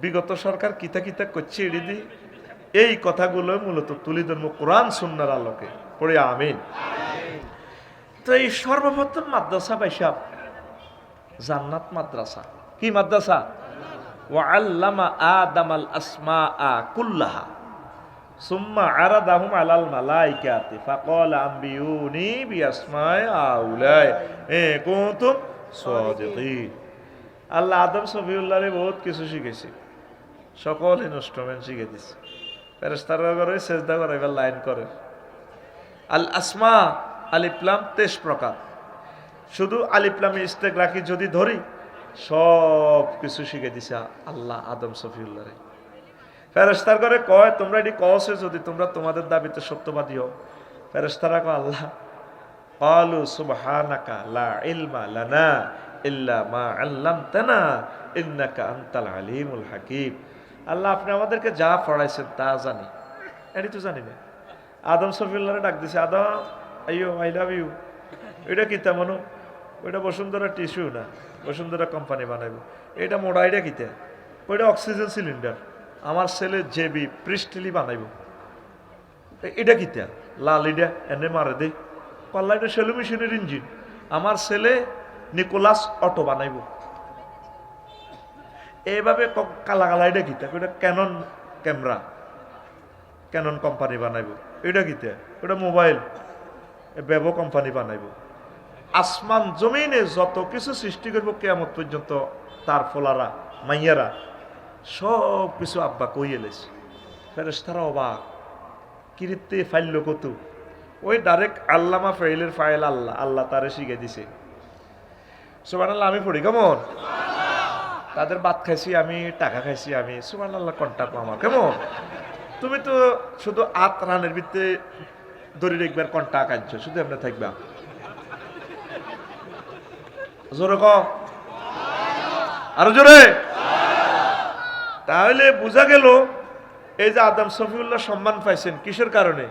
বিগত সরকার কিতা কিতা করছে এড়িদি এই কথাগুলো মূলত তুলি ধর্ম, কোরআন সুন্নার আলোকে। পড়ে আমিন। তো এই সর্বপ্রথম মাদ্রাসা পাইসাব, জান্নাত মাদ্রাসা। কি মাদ্রাসা? আদামাল আসমা আ আউলাই এ আদম বহুত কিছু শিখেছে সকল ইনস্ট্রুমেন্ট শিখে দিছে ফেরেস্তারা করে সেজদা করে এবার লাইন করে আল আসমা আলিপ্লাম তেইশ প্রকার শুধু আলিপ্লামে ইস্তেক রাখি যদি ধরি সব কিছু শিখে দিছে আল্লাহ আদম সফিউল্লাহরে ফেরেস্তার করে কয় তোমরা এটি কছে যদি তোমরা তোমাদের দাবিতে সত্যবাদী হও ফেরেস্তারা কয় আল্লাহ قالوا سبحانك لا علم لنا إلا ما علمتنا إنك أنت العليم الحكيم আল্লাহ আপনি আমাদেরকে যা পড়াইছেন তা জানি। এটি তো জানি না আদম সফিউল্লাহরে ডাক দিছে, আদম, আইয়ো, আই লাভ ইউ। এটা কি তেমন ওইটা বসুন্ধরা টিস্যু না, বসুন্ধরা কোম্পানি বানাইবো। এটা মোড়া, এটা কিতে ওইটা অক্সিজেন সিলিন্ডার। আমার ছেলে জেবি প্রিস্টিলি বানাইব। এটা কিতা লাল এটা, এনে মারে দে। পাল্লা এটা সেলু মেশিনের ইঞ্জিন। আমার ছেলে নিকোলাস অটো বানাইব। এইভাবে ক- কালা কালা এটা কিতা এটা ক্যানন ক্যামেরা ক্যানন কোম্পানি বানাইব। এটা কিতা ওটা মোবাইল বেবো কোম্পানি বানাইব। আসমান জমিনে যত কিছু সৃষ্টি করব কেমন পর্যন্ত, তার ফলারা, মাইয়ারা, সব কিছু আব্বা কই এলেছে ফেরেস্তারা অবাক। কিরিতে ফাইল কত? ওই ডাইরেক্ট আল্লামা ফাইলের ফাইল আল্লাহ। আল্লাহ তারে শিখে দিছে। সুবান আল্লাহ আমি পড়ি, কেমন? তাদের ভাত খাইছি, আমি টাকা খাইছি, আমি সুমান আল্লাহ কন্টাক্ট আমার। কেমন? তুমি তো শুধু আত রানের ভিত্তে দড়ি একবার কন্টাক্ট আনছো শুধু এমনি থাকবা। জোরে ক। আরও জোরে। তাহলে বোঝা গেল, এই যে আদম সফিউল্লাহ সম্মান পাইছেন কিসের কারণে?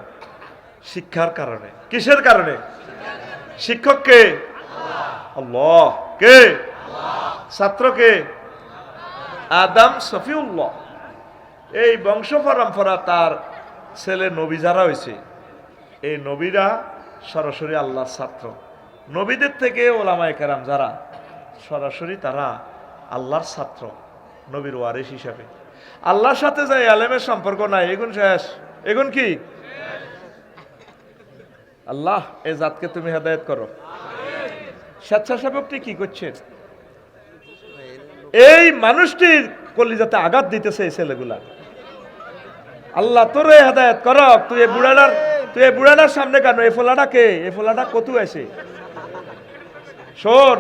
শিক্ষার কারণে। কিসের কারণে? শিক্ষক কে? আল্লাহ। কে? ছাত্র কে? আদম সফিউল্লাহ। এই বংশ পরম্পরা তার ছেলে নবী যারা হয়েছে, এই নবীরা সরাসরি আল্লাহর ছাত্র। নবীদের থেকে ওলামায় কেরাম যারা, সরাসরি তারা আল্লাহর ছাত্র, নবীর ওয়ারিস হিসাবে। আল্লাহর সাথে যাই আলেমের সম্পর্ক নাই, এগুন শেষ। এগুন কি? আল্লাহ, এ জাতকে তুমি হেদায়ত করো। স্বেচ্ছাসেবকটি কি করছেন এই মানুষটির কলিজাতে আঘাত দিতেছে এই ছেলেগুলা। আল্লাহ, তোর হেদায়ত কর তুই এই বুড়াটার তুই এই বুড়াটার সামনে কেন? এই ফোলাটা কে? এই ফোলাটা কতু আছে? শোন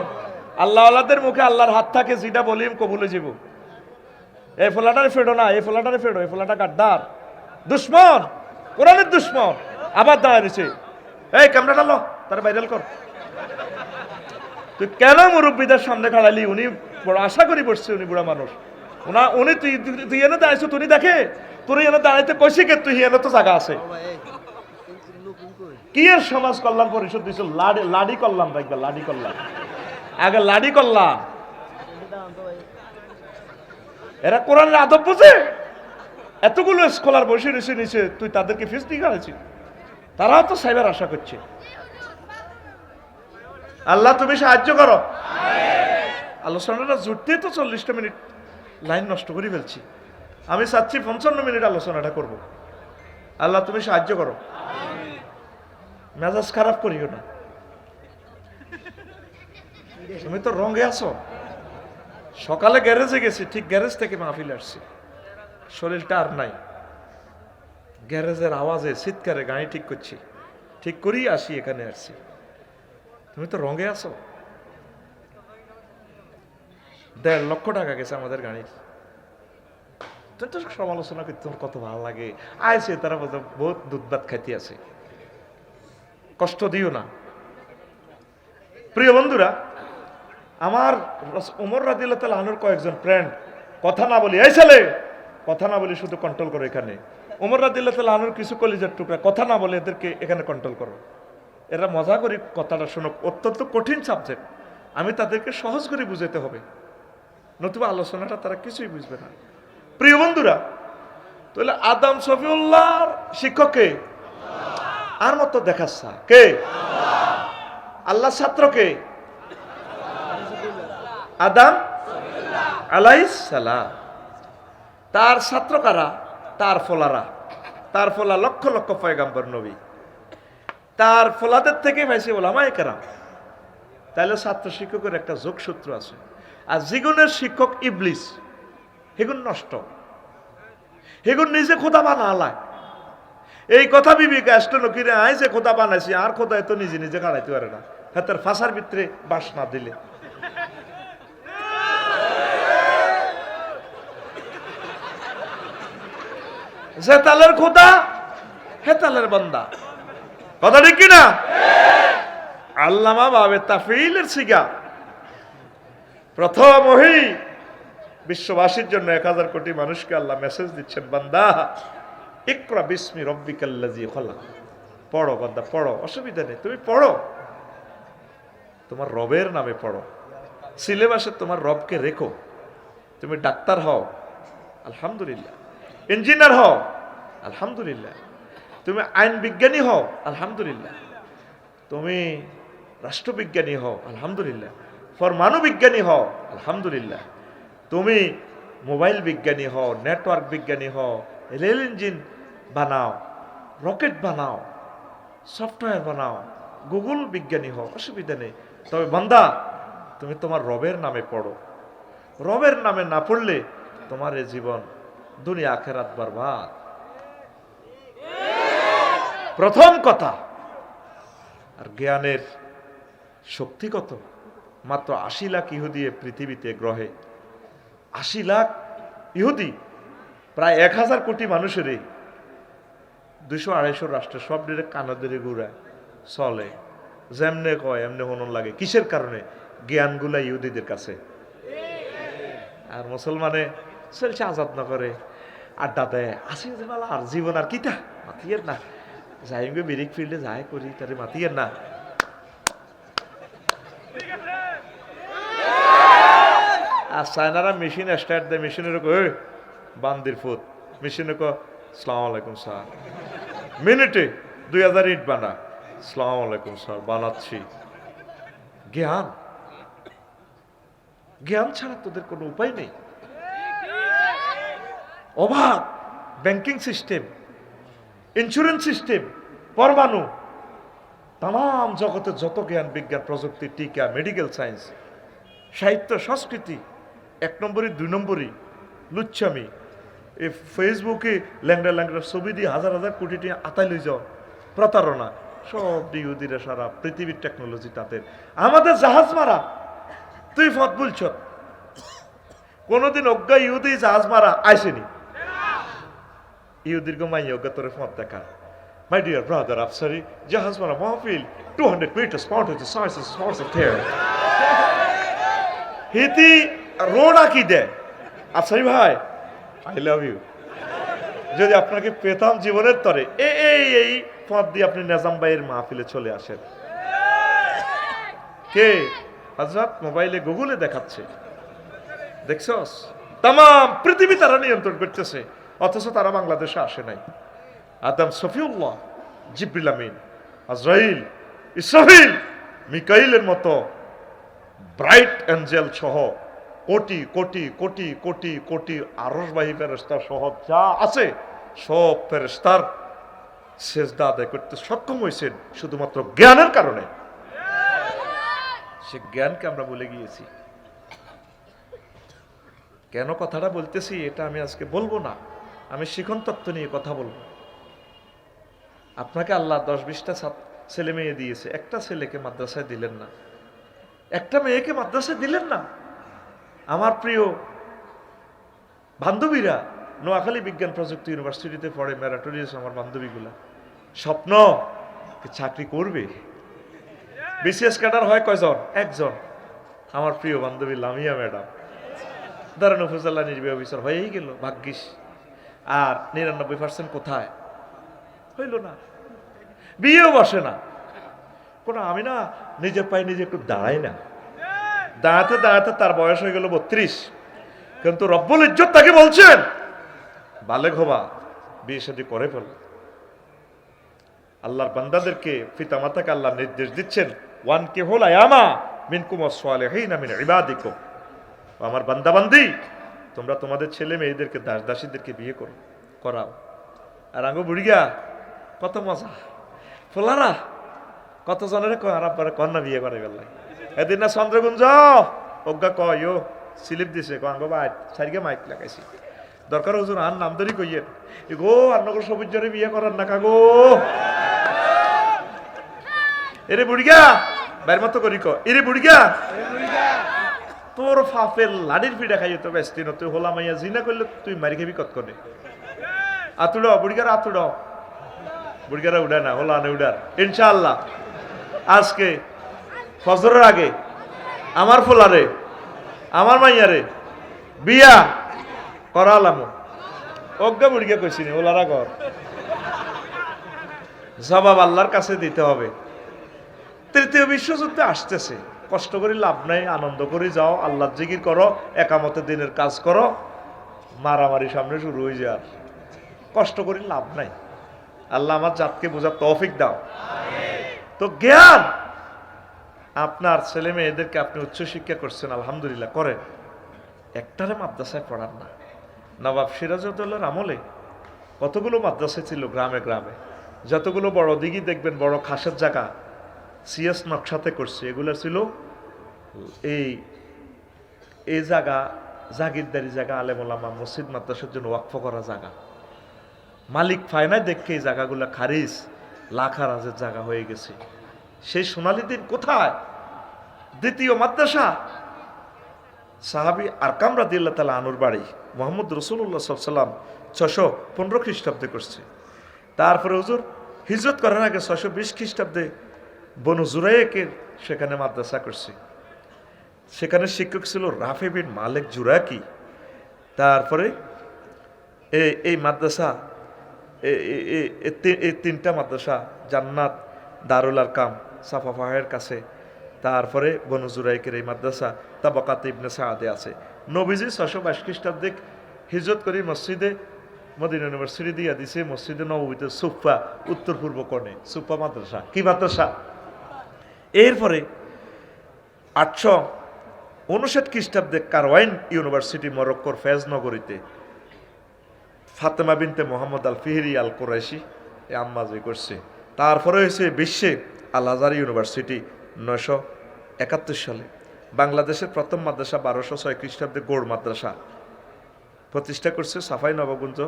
আল্লাহ আল্লাহদের মুখে আল্লাহর হাত থাকে, যেটা বলিম কবুলে যাব। এই ফোলাটারে ফেডো না, এই ফোলাটারে ফেডো, এই ফোলাটা গাদ্দার দুশ্মন, কোরআনের দুশ্মন। আবার দাঁড়ায় রয়েছে এই ক্যামেরাটা লো, তার ভাইরাল কর। তুই কেন মুরব্বীদের সামনে খাড়ালি উনি বড় আশা করি বসছে উনি, বুড়া মানুষ। ওনা উনি তুই, তুই- এনে দাঁড়াইছো তুই দেখে? তোর এনে দাঁড়াইতে কইছে কে? তুই এনে তো জায়গা আছে। কি এর সমাজ কল্যাণ পরিষদ দিছিল লাডি লাডি কল্যাণ রাখবে লাডি কল্যাণ। আগে লাডি কল্যাণ। এরা কোরআনের আদব বুঝে? এতগুলো স্কলার বসে রয়েছে নিচে, তুই তাদেরকে ফিস দিয়ে গেছি তারাও তো সাইবার আশা করছে। আল্লাহ তুমি সাহায্য করো। আলোচনাটা জুটতে তো চল্লিশটা মিনিট লাইন নষ্ট করে ফেলছি। আমি চাচ্ছি পঞ্চান্ন মিনিট আলোচনাটা করব। আল্লাহ, তুমি সাহায্য করো। মেজাজ খারাপ করিও না। তুমি তো রঙে আছো। সকালে গ্যারেজে গেছি, ঠিক গ্যারেজ থেকে মাহফিল আসছি। শরীরটা আর নাই। গ্যারেজের আওয়াজে চিৎকারে গাড়ি ঠিক করছি। ঠিক করেই আসি, এখানে আসছি। তুমি তো রঙে আছো। দেড় লক্ষ টাকা গেছে আমাদের গাড়ির। সমালোচনা করতে তোমার কত ভালো লাগে। আইসে তারা বলতো বহুত দুধ ভাত খাইতে আছে। কষ্ট দিও না। প্রিয় বন্ধুরা, আমার ওমর রাদিল্লাহ তাল আনুর কয়েকজন ফ্রেন্ড কথা না বলি, এই ছেলে! কথা না বলি শুধু কন্ট্রোল করো এখানে। ওমর রাদিল্লাহ তাল আনুর কিছু কলিজার টুকরা, কথা না বলে এদেরকে এখানে কন্ট্রোল করো। এরা মজা করি কথাটা শোনো অত্যন্ত কঠিন সাবজেক্ট আমি তাদেরকে সহজ করে বুঝাতে হবে। নতুবা আলোচনাটা তারা কিছুই বুঝবে না। প্রিয় বন্ধুরা, তাহলে আদাম শফিউল্লাহর শিক্ষক কে? আর মতো দেখাচ্ছা কে? আল্লাহ ছাত্র কে? আদাম আলাইহিস সালাম তার ছাত্র কারা? তার ফলারা। তার ফলা লক্ষ লক্ষ পয়গাম্বর নবী। তার ফলাদের থেকে ভাইসে ওলামায় কেরাম। তাহলে ছাত্র শিক্ষকের একটা যোগসূত্র আছে। আর জীবনের শিক্ষক ইবলিস হেগুন নষ্ট। হেগুন নিজে খোদা বানালায়। এই কথা বিবেকে আসতো নকিরে আয় যে খোদা বানাইছি, আর খোদা এত নিজে নিজে কাটাইতে পারে না। হাতের ফাঁসার ভিতরে বাস না দিলে। যে তালের খোদা, হে তালের বন্দা। কথা ঠিক কিনা? আল্লামা বাবে তাফিলের সিগা। প্রথম ওহি। বিশ্ববাসীর জন্য এক হাজার কোটি মানুষকে আল্লাহ মেসেজ দিচ্ছেন, বান্দা, ইকরা বিস্মি রব্বিকাল্লাজি খলা পড়ো বান্দা, পড়ো, অসুবিধা নেই, তুমি পড়ো। তোমার রবের নামে পড়ো। সিলেবাসে তোমার রবকে রেখো। তুমি ডাক্তার হও। আলহামদুলিল্লাহ। ইঞ্জিনিয়ার হও। আলহামদুলিল্লাহ। তুমি আইন বিজ্ঞানী হও। আলহামদুলিল্লাহ। তুমি রাষ্ট্রবিজ্ঞানী হও। আলহামদুলিল্লাহ। পরমাণু বিজ্ঞানী হও। আলহামদুলিল্লাহ। তুমি মোবাইল বিজ্ঞানী হও, নেটওয়ার্ক বিজ্ঞানী হও, রেল ইঞ্জিন বানাও, রকেট বানাও, সফটওয়্যার বানাও, গুগল বিজ্ঞানী হও, অসুবিধা নেই। তবে বান্দা, তুমি তোমার রবের নামে পড়ো। রবের নামে না পড়লে তোমার এ জীবন, দুনিয়া, আখেরাত বরবাদ। প্রথম কথা, আর জ্ঞানের শক্তি কত? মাত্র আশি লাখ ইহুদি পৃথিবীতে গ্রহে। আশি লাখ ইহুদি, প্রায় এক হাজার কোটি মানুষেরই। দুশো আড়াইশো রাষ্ট্র সব ডিরে কানাদের ঘুরায়, চলে। যেমনে কয়, এমনি হনন লাগে। কিসের কারণে? জ্ঞানগুলা ইহুদিদের কাছে। আর মুসলমানে চলছে আজাদ না করে আড্ডা দেয় আসি যে আর জীবন আর কিটা মাতিয়ের না। যাই গে মেরিক ফিল্ডে যাই করি, তারে মাতিয়ের না। আর চায়নারা মেশিন স্টার্ট দেয়, মেশিনের কো বান্দির ফুট মেশিনে কো সালাম আলাইকুম, স্যার। মিনিটে দুই হাজার ইট বানা। সালাম আলাইকুম, স্যার, বানাচ্ছি। জ্ঞান। জ্ঞান ছাড়া তোদের কোনো উপায় নেই। অভাব ব্যাংকিং সিস্টেম, ইন্স্যুরেন্স সিস্টেম, পরমাণু তাম জগতের যত জ্ঞান বিজ্ঞান, প্রযুক্তি, টিকা, মেডিকেল সায়েন্স, সাহিত্য, সংস্কৃতি এক নম্বরই দুই নম্বরই লুচ্ছামি। এই ফেসবুকে ল্যাংড়া ল্যাংড়া ছবি দিয়ে হাজার হাজার কোটি টাকা আতাই লই যাও প্রতারণা। সব ইহুদিরা সারা পৃথিবীর টেকনোলজি তাদের। আমাদের জাহাজ মারা। তুই ফত বলছ কোনোদিন অজ্ঞা ইহুদি জাহাজ মারা আইসেনি। ইহুদির গো মাই অজ্ঞা তোরে ফত দেখা। My dear brother, Afsari, জাহাজ মারা মাহফিল। 200 meters of the size of horse of terror. হিতি রোড আঁকি দেয় আফসারি ভাই আই লাভ ইউ যদি আপনাকে পেতাম জীবনের তরে এই এই পথ দিয়ে আপনি নেজাম ভাইয়ের মাহফিলে চলে আসেন। কে? হজরত মোবাইলে গুগলে দেখাচ্ছে। দেখছস? তাম পৃথিবী তারা নিয়ন্ত্রণ করতেছে, অথচ তারা বাংলাদেশে আসে নাই। আদম সফিউল্লাহ জিব্রিল আমিন, আজরাইল, ইসরাফিল, মিকাইলের মতো ব্রাইট অ্যাঞ্জেল সহ কোটি কোটি কোটি কোটি কোটি আরসবাহী ফেরেস্তা সহ যা আছে, সব ফেরেস্তার সেজদা আদায় করতে সক্ষম হয়েছেন শুধুমাত্র জ্ঞানের কারণে। সে জ্ঞানকে আমরা বলে গিয়েছি। কেন কথাটা বলতেছি এটা আমি আজকে বলব না। আমি শিখন তত্ত্ব নিয়ে কথা বলব। আপনাকে আল্লাহ দশ বিশটা ছেলে মেয়ে দিয়েছে। একটা ছেলেকে মাদ্রাসায় দিলেন না। একটা মেয়েকে মাদ্রাসায় দিলেন না। আমার প্রিয় বান্ধবীরা, নোয়াখালী বিজ্ঞান প্রযুক্তি ইউনিভার্সিটিতে পড়ে ম্যারাটোরিয়াস আমার বান্ধবীগুলা। স্বপ্ন চাকরি করবে। বিসিএস ক্যাডার হয় কয়জন? একজন। আমার প্রিয় বান্ধবী লামিয়া ম্যাডাম। দারুণ উপজেলা নির্বাহী অফিসার হয়েই গেল, ভাগ্যিস। আর নিরানব্বই পার্সেন্ট কোথায়? হইল না। বিয়েও বসে না। কোনো আমি না নিজের পায়ে নিজে একটু দাঁড়াই না। দাঁড়াতে দাঁড়াতে তার বয়স হয়ে গেল বত্রিশ। কিন্তু রব্বুল ইজ্জত তাকে বলছেন, বালেগ হবা, বিয়ে শাদী করে ফেল। আল্লাহর বান্দাদেরকে পিতামাতাকে আল্লাহ নির্দেশ দিচ্ছেন, ওয়ান কে হল আয়ামা মিনকুম না মিন ইবাদিকুম। ও আমার বান্দাবান্দি, তোমরা তোমাদের ছেলে মেয়েদেরকে, দাস দাসীদেরকে বিয়ে করো, করাও। আর আঙ্গো বুড়িয়া কত মজা। ফোলারা কত জনের কন্যা বিয়ে করে গেল এদিন না চন্দ্রগুঞ্জ? অজ্ঞা কয়, স্লিপ দিছে কঙ্গ বাইট সারিকে মাইক লাগাইছি। দরকার হুজুর আর নাম ধরি এ গো আন্নগর সবুজ জনে বিয়ে করার না কাগো এরে বুড়িগা বাইর মতো করি ক। এরে বুড়িগা তোর ফাফের লাডির পিঠা খাই তো ব্যস্ত না তুই হোলা মাইয়া, জিনা করলে তুই মারি খাবি কত করে আতুড় বুড়িগার আতুড় বুড়িগারা উড়া না, হোলা না উড়ার ইনশাআল্লাহ। আজকে ফজরের আগে, আমার ফোলারে, আমার মাইয়ারে, বিয়া করালাম। অজ্ঞা বুড়িগা কইছি নি, ওলারা ঘর। জবাব আল্লাহর কাছে দিতে হবে। তৃতীয় বিশ্বযুদ্ধে আসতেছে। কষ্ট করে লাভ নাই, আনন্দ করে যাও আল্লাহ জিকির করো, একামতে দিনের কাজ করো। মারামারি সামনে শুরু হয়ে যায়। কষ্ট করে লাভ নাই। আল্লাহ আমার জাতকে বোঝার তৌফিক দাও। তো জ্ঞান আপনার ছেলে মেয়েদেরকে আপনি উচ্চশিক্ষা করছেন, আলহামদুলিল্লাহ করেন একটারে মাদ্রাসায় পড়ান না। নবাব সিরাজউদ্দৌলার আমলে কতগুলো মাদ্রাসা ছিল গ্রামে গ্রামে? যতগুলো বড় দিঘি দেখবেন, বড় খাসের জায়গা, সিএস নকশাতে করছে। এগুলো ছিল এই এই জায়গা, জাগিরদারি জায়গা আলেমুলামা মসজিদ মাদ্রাসার জন্য ওয়াকফ করা জায়গা। মালিক ফায়নায় দেখে এই জায়গাগুলো খারিজ, লাখারাজের জায়গা হয়ে গেছে। সেই সোনালী দিন কোথায়? দ্বিতীয় মাদ্রাসা? সাহাবি আরকাম রাদিল্লা তালা আনুর বাড়ি। মোহাম্মদ রসুল্লাহ সাল্লাম ছশো পনেরো খ্রিস্টাব্দে করছে। তারপরে হুজুর হিজরত করার আগে ছশো বিশ খ্রিস্টাব্দে বনু জুরাইকের সেখানে মাদ্রাসা করছে। সেখানে শিক্ষক ছিল রাফে বিন মালিক জুরাকি। তারপরে এই এই মাদ্রাসা এই তিনটা মাদ্রাসা, জান্নাত, দারুল আরকাম সাফা ফাহের কাছে। তারপরে বনু জুরাইকের এই মাদ্রাসা তাবাকাত ইবনে সাহাদে আছে। নবীজি ছশো বাইশ খ্রিস্টাব্দে হিজরত করি মসজিদে, মদিনা ইউনিভার্সিটি দিয়া দিছে, মসজিদে নবীতে সুফা উত্তর পূর্ব কোণে সুফা মাদ্রাসা। কি মাদ্রাসা? এরপরে আটশো উনষাট খ্রিস্টাব্দে কারওয়াইন ইউনিভার্সিটি মরক্কোর ফেজ নগরীতে ফাতেমা বিনতে মোহাম্মদ আল ফিহরি আল কোরাইশি এ আম্মাজি করছে। তারপরে হয়েছে বিশ্বে আল আজার ইউনিভার্সিটি নয়শো একাত্তর সালে। বাংলাদেশের প্রথম মাদ্রাসা বারোশো ছয় খ্রিস্টাব্দে গৌড় মাদ্রাসা। প্রতিষ্ঠা করছে সাফাই নবগুঞ্জ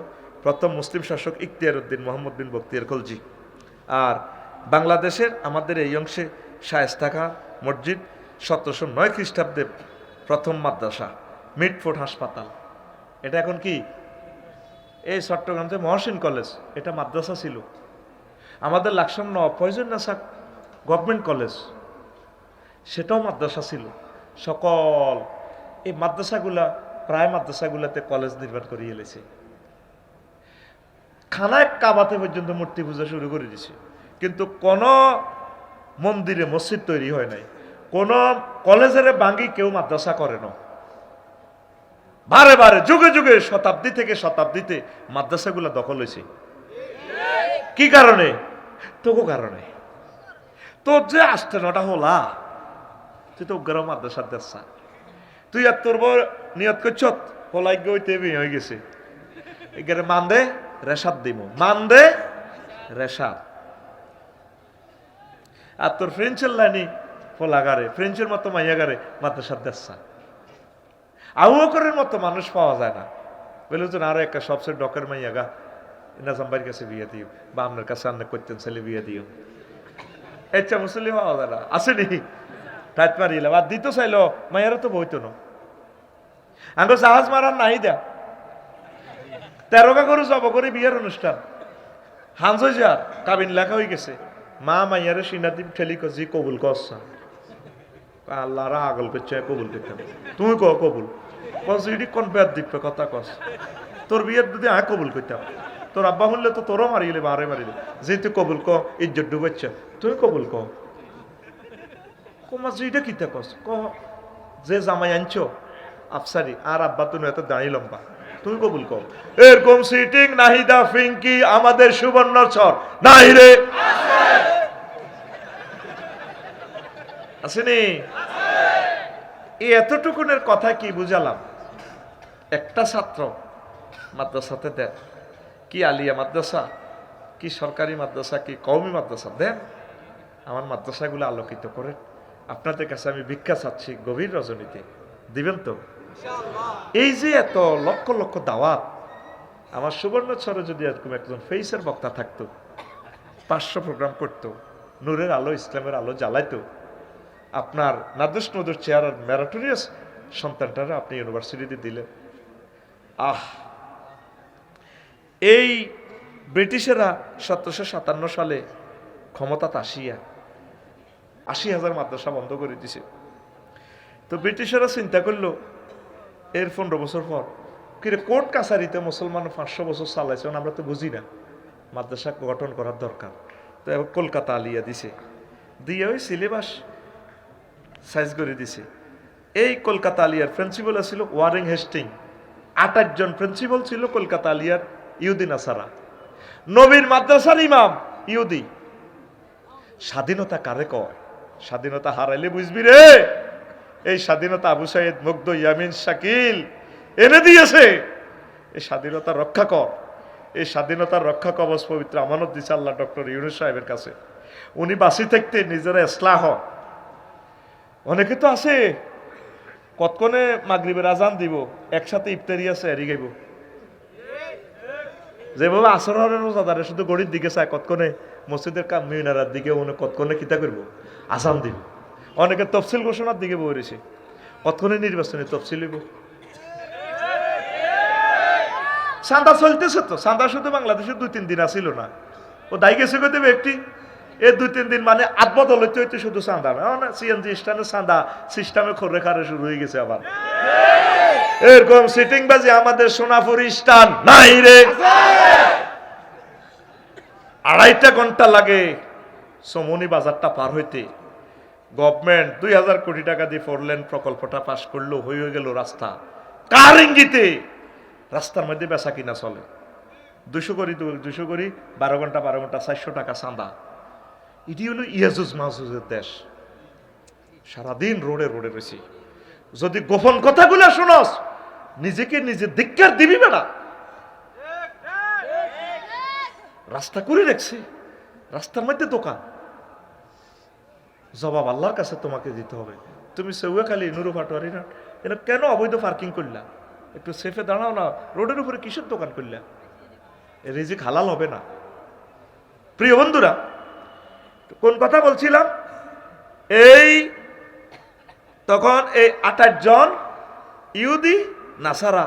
প্রথম মুসলিম শাসক ইখতিয়ার উদ্দিন মোহাম্মদ বিন বক্তিয়ার খলজি। আর বাংলাদেশের আমাদের এই অংশে শায়েস্তাখা মসজিদ সতেরোশো নয় খ্রিস্টাব্দে প্রথম মাদ্রাসা মিটফোর্ড হাসপাতাল। এটা এখন কি? এই চট্টগ্রামতে মহসিন কলেজ, এটা মাদ্রাসা ছিল। আমাদের লাকসাম ফয়জুল নাসা গভর্নমেন্ট কলেজ, সেটাও মাদ্রাসা ছিল। সকল এই মাদ্রাসাগুলা, প্রায় মাদ্রাসাগুলাতে কলেজ নির্মাণ করিয়ে এলেছে খানায় কাবাতে পর্যন্ত মূর্তি পূজা শুরু করে দিছে। কিন্তু কোন মন্দিরে মসজিদ তৈরি হয় নাই। কোন কলেজের বাঙ্গি কেউ মাদ্রাসা করে না। বারে বারে, যুগে যুগে, শতাব্দী থেকে শতাব্দীতে মাদ্রাসাগুলো দখল হয়েছে। কি কারণে? তোকো কারণে। তোর যে আসতে নটা হলা, তুই তো উগ্র মাদ্রাসার দেশা। তুই আর তোর বউ নিয়ত করছ, হলাই বিয়ে হয়ে গেছে। এখানে মান দে রেশাদ দিব মান দে রেশাদ। আর তোর ফ্রেঞ্চের লাইনি ফোলাগারে ফ্রেঞ্চের মতো মাইয়াগারে মাদ্রাসার দেশা। আবু বকরের মতো মানুষ পাওয়া যায় না। বলে তো আরও একটা সবচেয়ে ডকের মাইয়া গা নাজাম্বাইয়ের কাছে বিয়ে দিও, বা আপনার কাছে আন্না করতেন ছেলে বিয়ে দিও। এচ্ছা মুসলিম পাওয়া যায় না আসেনি টাইট মারিলাম আর দিত চাইলো মাইয়ারা তো বইতো না আঙ্গ জাহাজ মারার নাই দেয়া তেরোকা করে জব করে বিয়ের অনুষ্ঠান হানজ যার কাবিন লেখা হয়ে গেছে মা মাইয়ারে সিনাদি ঠেলি কজি কবুল করছা আল্লাহ আগল পেছে কবুল করতে তুমি কো কবুল কস ইডি কোন বেদ দিবে কথা কস তোর বিয়ের যদি আয় কবুল করতাম তোর আব্বা হলে তো তোরও মারিলে মারে মারিলে যে তুই কবুল ক ইজ্জত ডুবেছে তুই কবুল ক কমাস এটা কিতা কস। ক, যে জামাই আনছো, আফসারি, আর আব্বা তো এত দাঁড়িয়ে লম্বা। তুমি কবুল কর। এরকম সিটিং নাহিদা, ফিঙ্কি, আমাদের সুবর্ণচর নাই রে। আসেনি এই এতটুকুনের কথা কি বুঝালাম? একটা ছাত্র মাদ্রাসাতে দেন। কি আলিয়া মাদ্রাসা? কি সরকারি মাদ্রাসা? কি কওমি মাদ্রাসা? দেন। আমার মাদ্রাসাগুলো আলোকিত করেন আপনাদের কাছে আমি ভিক্ষা চাচ্ছি গভীর রজনীতে। দিবেন তো? এই যে এত লক্ষ লক্ষ দাওয়াত আমার সুবর্ণচরে যদি এরকম একজন ফেইসের বক্তা থাকতো পাঁচশো প্রোগ্রাম করতো নূরের আলো ইসলামের আলো জ্বালাইতো আপনার নাদুস নদুর চেয়ার আর ম্যারাটোরিয়াস সন্তানটারা আপনি ইউনিভার্সিটিতে দিলেন। আহ! এই ব্রিটিশেরা সতেরোশো সাতান্ন সালে ক্ষমতাতে আসিয়া আশি হাজার মাদ্রাসা বন্ধ করে দিছে। তো ব্রিটিশেরা চিন্তা করল, এর পনেরো বছর পর। কিরে, কোর্ট কাছারিতে মুসলমান পাঁচশো বছর চালাইছে আমরা তো বুঝি না, মাদ্রাসা গঠন করার দরকার। তো এবার কলকাতা আলিয়া দিছে। দিয়ে ওই সিলেবাস সাইজ করে দিছে। এই কলকাতা আলিয়ার প্রিন্সিপাল ছিল ওয়ারিং হেস্টিং। আঠাশ জন প্রিন্সিপাল ছিল কলকাতা আলিয়ার ইউদিন আসারা নবীর মাদ্রাসার ইমাম ইউদি স্বাধীনতা কারে কয়? স্বাধীনতা হারাইলে বুঝবি রে। এই স্বাধীনতা আবু সাইদ মুগ্ধ, ইয়ামিন, শাকিল, এনে দিয়েছে। এই স্বাধীনতা রক্ষা কর। এই স্বাধীনতার রক্ষা কবচ পবিত্র আমানত দিছে আল্লাহ ডক্টর ইউনুস সাহেবের কাছে। উনি বাসি থাকতে নিজেরা ইসলাহ। হন অনেকে তো আছে কতক্ষণে মাগরিবের আজান দিব, একসাথে ইফতারি আছে, এরি গাইব যেভাবে আসরের রোজাদারে শুধু গড়ির দিকে চায়, কতক্ষণে মসজিদের কাম মিনারার দিকে উনি কতক্ষণে কিতা করব? আসাম দিব অনেকে তফসিল ঘোষণার দিকে বলেছে কতক্ষণে নির্বাচনে তফসিল হইব? চলতেছে তো, সান্দা শুধু বাংলাদেশে দুই তিন দিন আসিল না। ও দায় গেছে কই দেবে একটি? এই দুই, তিন দিন মানে আট বদল হইতে হইতে শুধু চান্দা না সিএনজি স্ট্যান্ডে চান্দা সিস্টেমে খরে খারে শুরু হয়ে গেছে আবার। এরকম সিটিং বাজে আমাদের সোনাপুর স্টান নাই রে। আড়াইটা ঘণ্টা লাগে সমনি বাজারটা পার হইতে। গভর্নমেন্ট দুই হাজার কোটি টাকা দিয়ে ফোর লেন প্রকল্পটা পাশ করল হয়ে গেল রাস্তা। কার ইঙ্গিতে? রাস্তার মধ্যে বেচা কিনা চলে। দুশো করি দুশো করি, বারো ঘণ্টা বারো ঘণ্টা, চারশো টাকা চাঁদা। এটি হলো ইয়াজুজ মাহজুজের দেশ। সারাদিন রোডে রোডে রয়েছি। যদি গোপন কথাগুলো শোনস, নিজেকে নিজে ধিক্কার দিবি বেড়া রাস্তা করে রাখছে। রাস্তার মধ্যে দোকান। জবাব আল্লাহর কাছে তোমাকে দিতে হবে। তুমি সেউয়া খালি নুরু ফাটোয়ারি না এটা কেন অবৈধ পার্কিং করলা? একটু সেফে দাঁড়াও না, রোডের উপরে কিসের দোকান করলা? রিজিক হালাল হবে না। প্রিয় বন্ধুরা কোন কথা বলছিলাম? এই তখন এই আঠাশ জন ইহুদি, নাসারা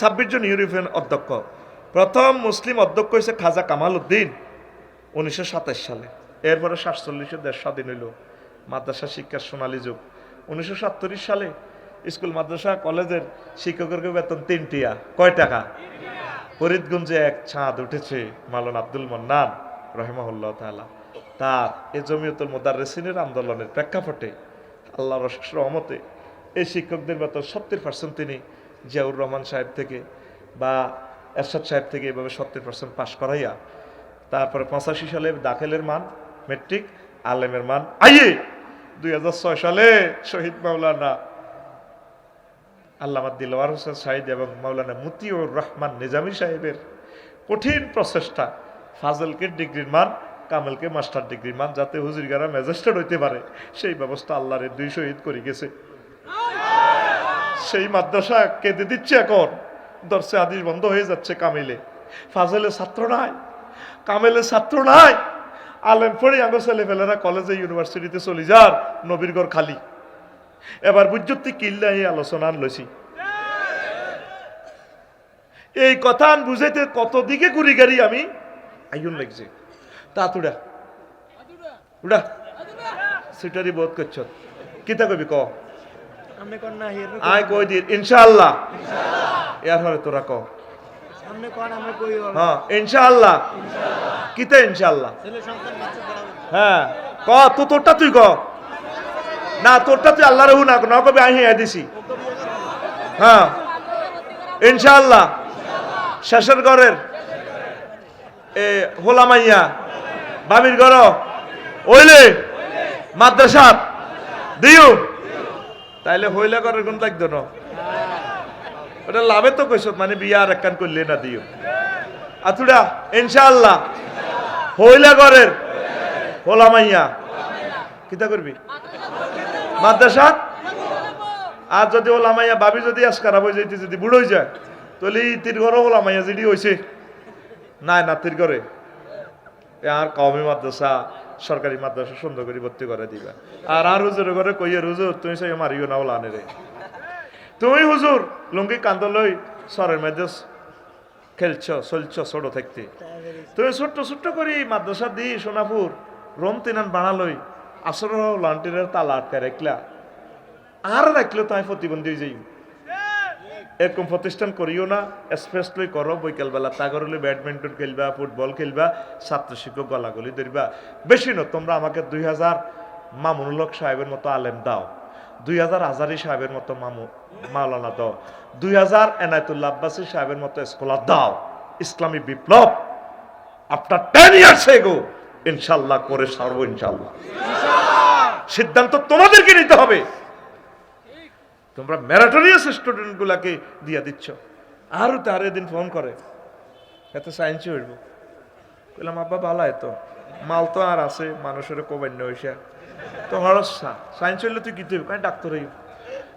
ছাব্বিশ জন ইউরোপিয়ান অধ্যক্ষ। প্রথম মুসলিম অধ্যক্ষ হয়েছে খাজা কামাল উদ্দিন উনিশশো সাতাশ সালে। এরপরে সাতচল্লিশে দেশ স্বাধীন হইল, মাদ্রাসা শিক্ষার সোনালী যুগ। উনিশশো সাতচল্লিশ সালে স্কুল, মাদ্রাসা, কলেজের শিক্ষকের বেতন তিনটিয়া। কয় টাকা? ফরিদগঞ্জে এক ছাদ উঠেছে মালন আব্দুল মন্নান, রহেমাহুল্লাহ তাআলা। তার এ জমিয়তুল মোদারেসিনের আন্দোলনের প্রেক্ষাপটে আল্লাহ রহমতে এই শিক্ষকদের বেতন সত্তর পার্সেন্ট তিনি জিয়াউর রহমান সাহেব থেকে বা এরশাদ সাহেব থেকে এভাবে সত্তর পার্সেন্ট পাশ করাইয়া তারপরে পঁচাশি সালে দাখিলের মান, মেট্রিক, আলেমের মান আইয়ে দুই হাজার ছয় সালে শহীদ মাওলানা আল্লামা দিলওয়ার হোসেন সাহিদ এবং মাওলানা মুতিউর রহমান নিজামী সাহেবের কঠিন প্রচেষ্টা ফাজলকে ডিগ্রির মান কামেলকে মাস্টার ডিগ্রির মান যাতে হুজুরগারা ম্যাজিস্ট্রেট হইতে পারে, সেই ব্যবস্থা আল্লাহরের দুই শহীদ করে গেছে। সেই মাদ্রাসা কেঁদে দিচ্ছে এখন দর্শে আদিস বন্ধ হয়ে যাচ্ছে কামেলে। ফাজলের ছাত্র নাই কামেলের ছাত্র নাই। আলেম পড়ে আঙ্গ ছেলেপেলেরা কলেজে ইউনিভার্সিটিতে চলে যার নবীরগড় খালি। এবার বুঝতে কিল্লা এই আলোচনা লইছি। এই কথা বুঝাইতে কত দিকে ঘুরি গাড়ি আমি? আইন লাগছে। তা তুড়া উড়া। সিটারি বোধ করছ। কিতা কবি ক আয় কই দি ইনশাআল্লাহ। এর হরে তোরা ক হ্যাঁ ইনশাআল্লাহ। কিতা ইনশাআল্লাহ? হ্যাঁ। ক তো তোরটা তুই ক না তোরটা তুই আল্লাহর হু না না কবি আহি দিছি। হ্যাঁ। ইনশাআল্লাহ। শেষের ঘরের এ হোলামাইয়া বাবির ঘর ওইলে মাদ্রাসা দিও তাইলে হইলে ঘরের কোন লাগতো না। ওটা লাভে তো কইস মানে বিয়া আর একখান করলে না দিও আতুডা ইনশাআল্লাহ। হইলা ঘরের হোলামাইয়া কিতা করবি? মাদ্রাসা আর যদি ওলামাইয়া ভাবি যদি আজ খারাপ হয়ে যাইতে যদি বুড়ো যায়, তাহলে তীর ওলা মাইয়া যেটি হয়েছে নাই, নাতির ঘরে এ আর কওমি মাদ্রাসা, সরকারি মাদ্রাসা সুন্দর করে ভর্তি করে দিবা। আর আর হুজুর ঘরে কইয়ে, হুজুর, তুমি সেই মারিও না ওলা রে। তুমি হুজুর, লুঙ্গি কান্দ লই সরের মধ্যে খেলছ, চলছ ছোট থাকতে। তুমি ছোট্ট ছোট্ট করি মাদ্রাসা দি সোনাপুর, রোম তিনান বানালই আসর লন্টিনের তালা আটকে রাখলা। আর রাখলে তো আমি প্রতিবন্ধী যাই এরকম প্রতিষ্ঠান করিও না স্পেশালি করো বৈকালবেলা তাগরলে ব্যাডমিন্টন খেলবা, ফুটবল খেলবা ছাত্র শিক্ষক গলাগলি ধরবা। বেশি না তোমরা আমাকে দুই হাজার মামুনুল হক সাহেবের মতো আলেম দাও। দুই হাজার আজারি সাহেবের মতো মামু, মাওলানা দাও। দুই হাজার এনায়তুল্লাহ আব্বাসী সাহেবের মতো স্কলার দাও। ইসলামী বিপ্লব আফটার টেন ইয়ার্স এগো, ইনশাল্লাহ করে সারবো ইনশাল্লাহ। সিদ্ধান্ত তোমাদেরকে নিতে হবে। তোমরা ম্যারাটোরিয়াস স্টুডেন্ট গুলাকে দিয়া দিচ্ছ। আরও তার এদিন ফোন করে। এত সায়েন্সই হইব। বললাম আব্বা, ভালো তো। মাল তো আর আছে মানুষের কোবান্য হইসা তো হরসা সায়েন্স হইলে তুই কি তুই ডাক্তার হইব।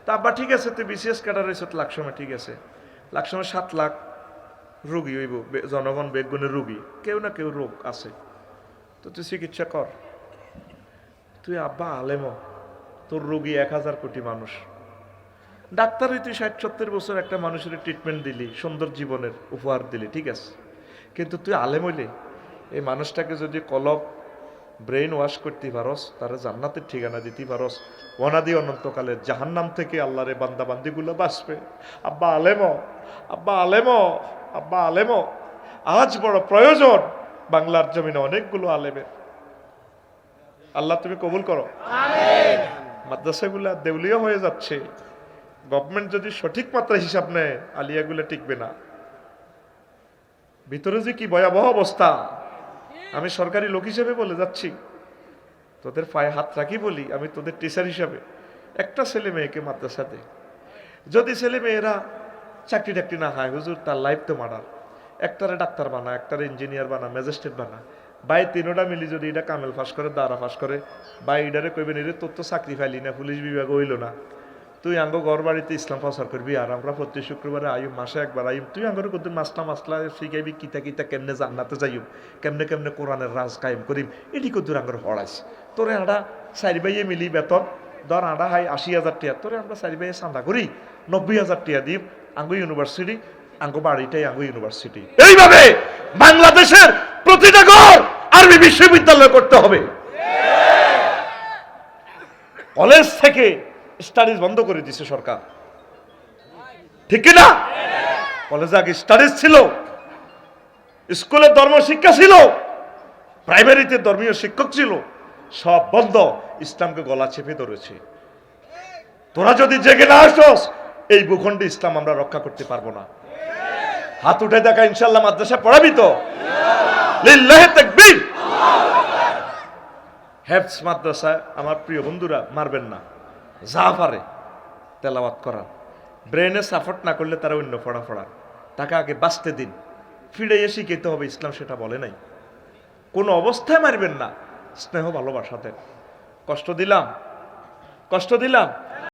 তা আব্বা, ঠিক আছে, তুই বিসিএস ক্যাডার হয়েছ লাখ সময় ঠিক আছে। লাখ সময় সাত লাখ রুগী হইব জনগণ বেগুনের রুগী। কেউ না কেউ রোগ আছে। তো তুই চিকিৎসা কর। তুই আব্বা আলেম তোর রোগী এক হাজার কোটি মানুষ। ডাক্তারই তুই ষাট সত্তর বছর একটা মানুষের ট্রিটমেন্ট দিলি সুন্দর জীবনের উপহার দিলি ঠিক আছে? কিন্তু তুই আলেম হইলে এই মানুষটাকে যদি কলব ব্রেন ওয়াশ করতে পারস তারা জান্নাতের ঠিকানা দিতে পারস অনাদি অনন্তকালে জাহান্নাম থেকে আল্লাহরে বান্দা বান্দিগুলো বাঁচবে। আব্বা আলেম আব্বা আলেম আব্বা আলেম আজ বড় প্রয়োজন বাংলার জমিনে অনেকগুলো আলেমের। আল্লাহ তুমি কবুল করো। মাদ্রাসাগুলা দেউলিয়া হয়ে যাচ্ছে। গভর্নমেন্ট যদি সঠিক মাত্রা হিসাব নেয়, আলিয়াগুলো টিকবে না। ভিতরে যে কি ভয়াবহ অবস্থা? আমি সরকারি লোক হিসেবে বলে যাচ্ছি। তোদের পায়ে হাত রাখি বলি, আমি তোদের টিচার হিসাবে। একটা ছেলে মেয়েকে মাদ্রাসা দে যদি ছেলে মেয়েরা চাকরি টাকরি না হয় হুজুর, তার লাইফ তো মারার। একটারে ডাক্তার বানা, একটারে ইঞ্জিনিয়ার বানা ম্যাজিস্ট্রেট বানা। বাই তিনোটা মিলি যদি এটা কামেল ফাঁস করে, দাঁড়া ফাঁস করে বা ইডারে কইবেন এরে তোর তো চাকরি ফাইলি না, পুলিশ বিভাগ হইল না। তুই আঙ্গ ঘর বাড়িতে ইসলাম প্রচার করবি আর আমরা প্রতি শুক্রবারে আয়ুম মাসে একবার আয়ুম তুই আঙ্গর কত মাসলা মাসলা শিখাইবি, কিতা কিতা কেমনে জান্নাতে যাইম কেমনে কেমনে কোরআনের রাজ কায়েম করিম, এটি কত আঙ্গর হড়াইস। তোরে আড়া চারি বাইয়ে মিলি বেতন, ধর আড়া হাই আশি হাজার টিয়া, তোরে আমরা চারি বাইয়ে চান্দা করি, নব্বই হাজার টিয়া দিম, আঙ্গু ইউনিভার্সিটি, আঙ্গু বাড়িটাই আঙ্গু ইউনিভার্সিটি। এইভাবে বাংলাদেশের প্রতিটা ঘর আরবি বিশ্ববিদ্যালয় করতে হবে। কলেজ থেকে স্টাডিজ বন্ধ করে দিছে সরকার। ঠিক কি না কলেজে আগে স্টাডিজ ছিল, স্কুলে ধর্ম শিক্ষা ছিল প্রাইমারিতে ধর্মীয় শিক্ষক ছিল, সব বন্ধ, ইসলামকে গলা চেপে ধরেছে। তোরা যদি জেগে না আসস, এই ভূখণ্ডে ইসলাম আমরা রক্ষা করতে পারব না। হাত উঠে দেখা, ইনশাল্লাহ মাদ্রাসা পড়াবি তো? হেফস মাদ্রাসায় আমার প্রিয় বন্ধুরা, মারবেন না। যা পারে তেলাওয়াত করা। ব্রেনে সাপোর্ট না করলে তারা অন্য পড়া পড়া। তাকে আগে বাঁচতে দিন। ফিরে এসে খেতে হবে, ইসলাম সেটা বলে নাই। কোনো অবস্থায় মারবেন না। স্নেহ ভালোবাসাতে কষ্ট দিলাম। কষ্ট দিলাম।